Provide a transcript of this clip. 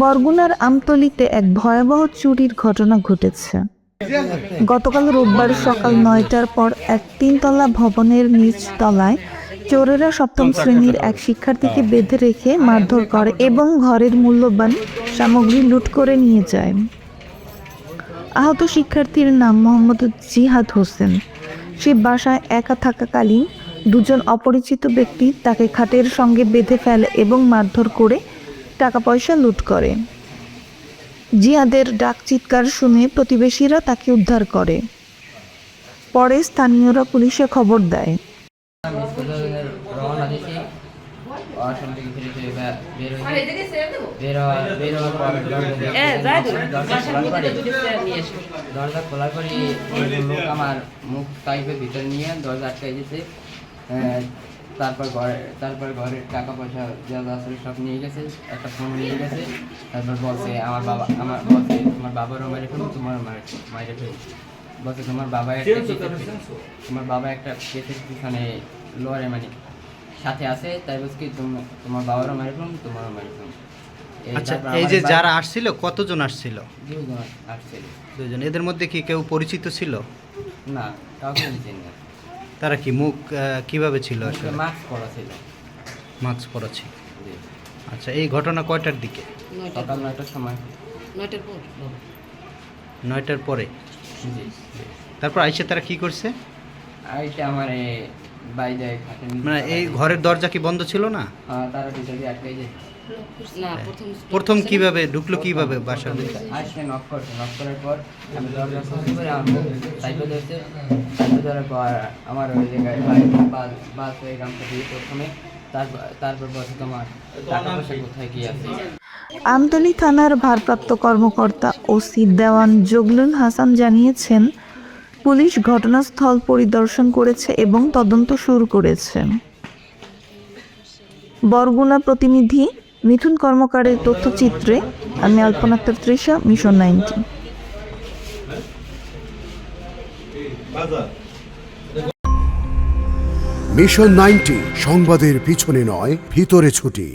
বরগুনার আমতলিতে এক ভয়াবহ চুরির ঘটনা ঘটেছে। গতকাল রোববার সকাল নয়টার পর এক তিনতলা ভবনের নিচ তলায় চোরেরা সপ্তম শ্রেণির এক শিক্ষার্থীকে বেঁধে রেখে মারধর করে এবং ঘরের মূল্যবান সামগ্রী লুট করে নিয়ে যায়। আহত শিক্ষার্থীর নাম মোহাম্মদ জিহাদ হোসেন। সে বাসায় একা থাকাকালীন দুজন অপরিচিত ব্যক্তি তাকে খাটের সঙ্গে বেঁধে ফেলে এবং মারধর করে টাকা পয়সা লুট করে। জিয়াদের ডাক চিৎকার শুনে প্রতিবেশীরা তাকে উদ্ধার করে। পরে স্থানীয়রা পুলিশে খবর দেয়। দরজা খোলার পরে আমার মুখ টাইপের ভিতরে নিয়ে দরজা দিয়েছে আহ, তারপর ঘরে তারপর ঘরের টাকা পয়সা যা যা আছে সব নিয়ে গেছে একটা ফোন নিয়ে গেছে তারপর বলছে আমার বাবা আমার বলছে তোমার বাবারও মারে ফেলব তোমারও মারে ফেলব বলছে তোমার বাবা একটা তোমার বাবা একটা কেসের পিছনে লড়ে মানে সাথে আছে তাই বলছে কি তুমি- তোমার বাবারও মারে ফেলব তোমারও মারে এই আচ্ছা এই যে যারা আসছিল কতজন আসছিল? দুজন আসছিল। দুজন এদের মধ্যে কি কেউ পরিচিত ছিল? না কাউকে দিচ্ছেন না। তারা কি মুখ কীভাবে ছিল আসলে? মাস্ক পরা ছিল। মাস্ক পরা ছিল। আচ্ছা এই ঘটনা কয়টার দিকে? সকাল নয়টার সময়। নয়টার পরে। জি। তারপর আইসে তারা কি করছে? আইসা আমার বাইরে মানে এই ঘরের দরজা কি বন্ধ ছিল না? তারা ভিতরে দিয়ে আটকাই যায়। না প্রথম প্রথম কীভাবে ঢুকলো কীভাবে বাসার ভিতরে আসলে নক করছে নক করার পর আমি দরজা খুলতে পারি আমার মুখ সাইকেল ধরছে। সাইকেল ধরার পর আমার ওই জায়গায় বাস বাস হয়ে গামছা দিয়ে প্রথমে তারপর তারপর বলছে তোমার টাকা পয়সা কোথায় কি আছে? আমতলী থানার ভারপ্রাপ্ত কর্মকর্তা ওসি দেওয়ান জগলুল হাসান জানিয়েছেন পুলিশ ঘটনাস্থল পরিদর্শন করেছে এবং তদন্ত শুরু করেছে। বরগুনা প্রতিনিধি মিথুন কর্মকারের তথ্যচিত্রে, আমি Alpana Trisha mission ninety. Mission ninety, সংবাদের পিছনে নয়, ভিতরে ছুটি।